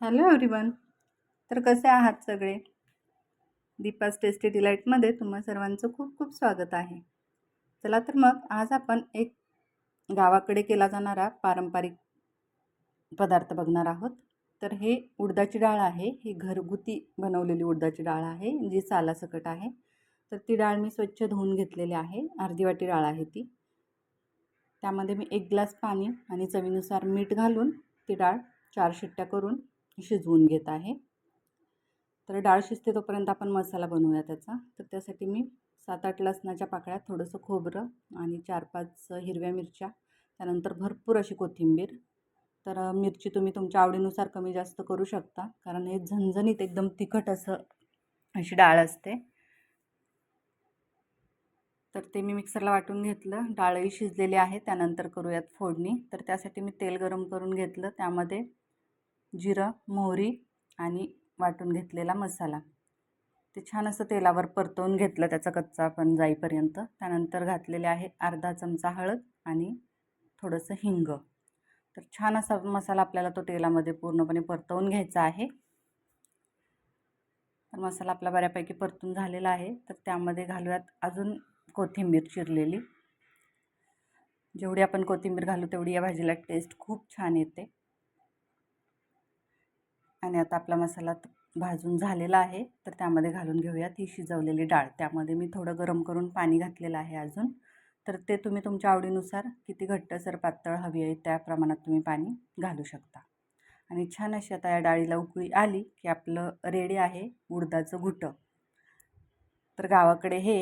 Hello everyone तर कसे आहात सगळे? दीपास टेस्टी डिलाईटमध्ये तुम्हा सर्वांचं खूप खूप स्वागत आहे. चला तर मग आज आपण एक गावाकडे केला जाणारा पारंपरिक पदार्थ बघणार आहोत. तर हे उडदाची डाळ आहे. ही घरगुती बनवलेली उडदाची डाळ आहे जी सालासकट आहे. तर ती डाळ मी स्वच्छ धुवून घेतलेली आहे. अर्धी वाटी डाळ आहे ती. त्यामध्ये मी एक ग्लास पाणी आणि चवीनुसार मीठ घालून ती डाळ चार शिट्ट्या करून शिजवून घेत आहे. तर डाळ शिजते तोपर्यंत आपण मसाला बनवूया त्याचा. तर त्यासाठी मी सात आठ लसणाच्या पाकळ्यात थोडंसं खोबरं आणि चार पाच हिरव्या मिरच्या त्यानंतर भरपूर अशी कोथिंबीर. तर मिरची तुम्ही तुमच्या आवडीनुसार कमी जास्त करू शकता कारण हे झणझणीत एकदम तिखट असं अशी डाळ असते. तर ते मी मिक्सरला वाटून घेतलं. डाळही शिजलेली आहे त्यानंतर करूयात फोडणी. तर त्यासाठी मी तेल गरम करून घेतलं. त्यामध्ये जिरं मोहरी आणि वाटून घेतलेला मसाला. ते छान असं तेलावर परतवून घेतलं त्याचा कच्चा पण जाईपर्यंत. त्यानंतर घातलेले आहे अर्धा चमचा हळद आणि थोडंसं हिंग. तर छान असा मसाला आपल्याला तो तेलामध्ये पूर्णपणे परतवून घ्यायचा आहे. तर मसाला आपला बऱ्यापैकी परतून झालेला आहे. तर त्यामध्ये घालूयात अजून कोथिंबीर चिरलेली. जेवढी आपण कोथिंबीर घालू तेवढी या भाजीला टेस्ट खूप छान येते. आणि आता आपला मसाला भाजून झालेला आहे. तर त्यामध्ये घालून घेऊयात. ही शिजवलेली डाळ. त्यामध्ये मी थोडं गरम करून पाणी घातलेलं आहे अजून. तर ते तुम्ही तुमच्या आवडीनुसार किती घट्टसर पातळ हवी आहे त्या प्रमाणात तुम्ही पाणी घालू शकता. आणि छान अशी आता या डाळीला उकळी आली की आपलं रेडी आहे उडदाचं घुटं. तर गावाकडे हे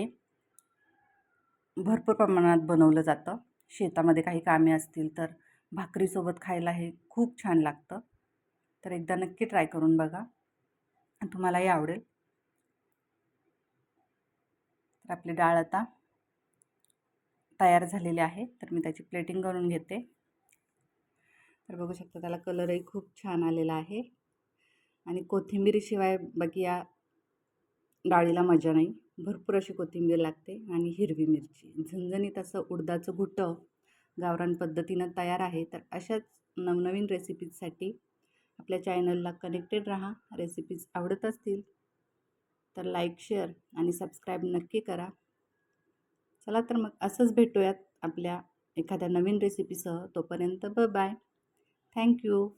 भरपूर प्रमाणात बनवलं जातं. शेतामध्ये काही कामे असतील तर भाकरीसोबत खायला हे खूप छान लागतं. तर एकदा नक्की ट्राय करून बघा. तुम्हालाही आवडेल. तर आपली डाळ आता तयार झालेली आहे. तर मी त्याची प्लेटिंग करून घेते. तर बघू शकता त्याला कलरही खूप छान आलेला आहे. आणि कोथिंबीरीशिवाय बाकी या डाळीला मजा नाही. भरपूर अशी कोथिंबीर लागते आणि हिरवी मिरची. झणझणीत असं उडदाचं घुटं गावरान पद्धतीनं तयार आहे. तर अशाच नवनवीन रेसिपीजसाठी आपल्या चॅनलला कनेक्टेड राहा. रेसिपीज आवडत असतील तर लाईक शेअर आणि सबस्क्राईब नक्की करा. चला तर मग असंच भेटूयात आपल्या एखाद्या नवीन रेसिपीसह. तोपर्यंत ब बाय थँक्यू